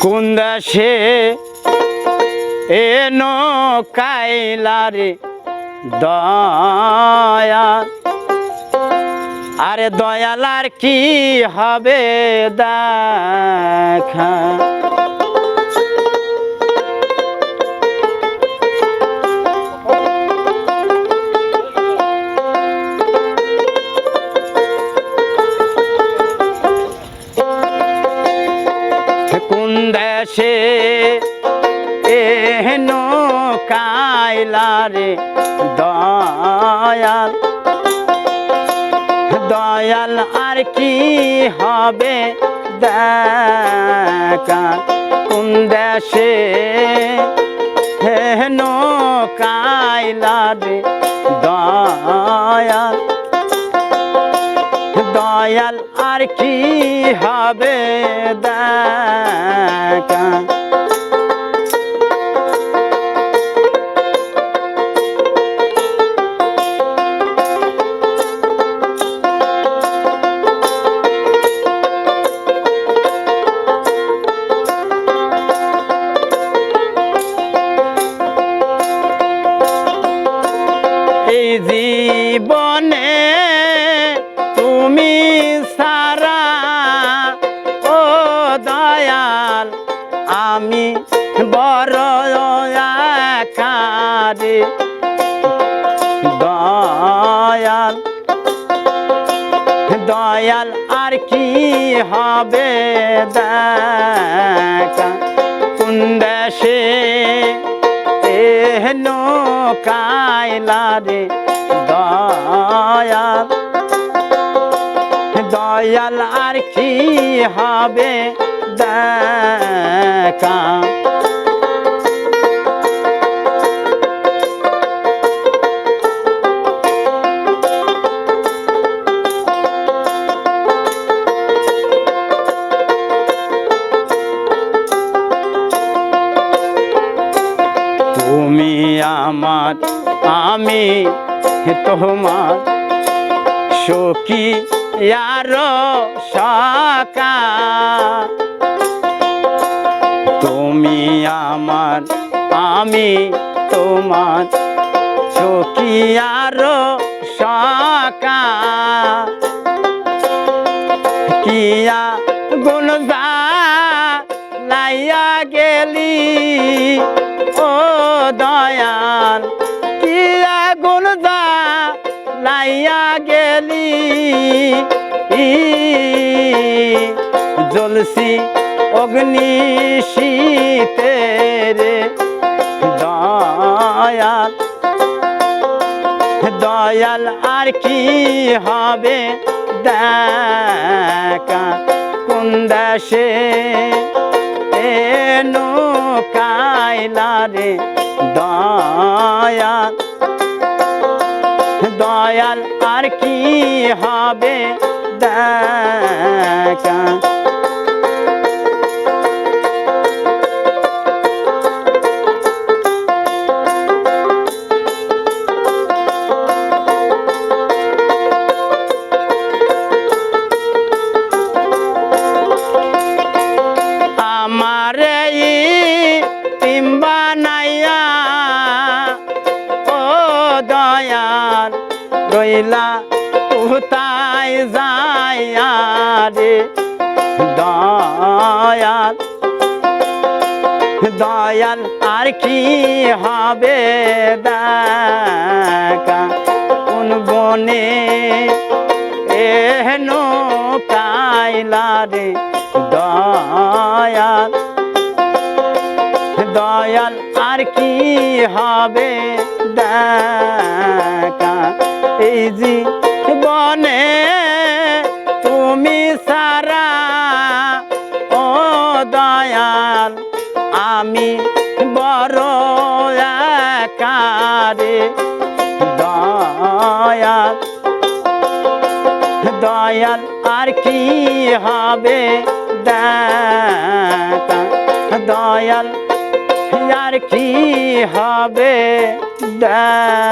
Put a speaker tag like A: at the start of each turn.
A: কোন দেশে এনো কাইলারে দয়া আরে দয়ালার কি হবে দেখা? দেশে এহেন কাইলারে দয়াল। দয়াল আর কি হবে দেখা? কোন দেশে হেন কাইলারে দয়াল? দয়াল আর কি হবে দেখা? জীবনে তুমি সারা ও দয়াল, আমি বড় দয়াল। দয়াল আর কি হবে দেখা? কোন দেশে এহন কাইলারে দয়াল? দয়াল আর কি হবে দেখা? তুমি আমার আমি তোমার সখী। আর সকা। তুমি আমার, আমি তোমার আর সকা। কিয়া গুণজা লাইয়া গেলি, ও দয়াল, কিয়া গুণজা লাইয়া গেলি। জলসি অগ্নি শীতের দয়াল দয়াল আর কি হবে? দেখা কোন দেশে এনো কাইলারে দয়াল দয়াল আর কি হবে? দেখা দয়াল রইলা, কোথায় যাইয়া রে? দয়াল দয়াল, আর কি হবে দেখা? কোন বনে এহন কাইলা রে? দয়াল দয়াল, আর কি হবে দেখা এই জি বনে তুমি সারা, ও দয়াল, আমি বড় একারে দয়াল। দয়াল আর কি হবে দেখা। দয়াল আর কি হবে দেখা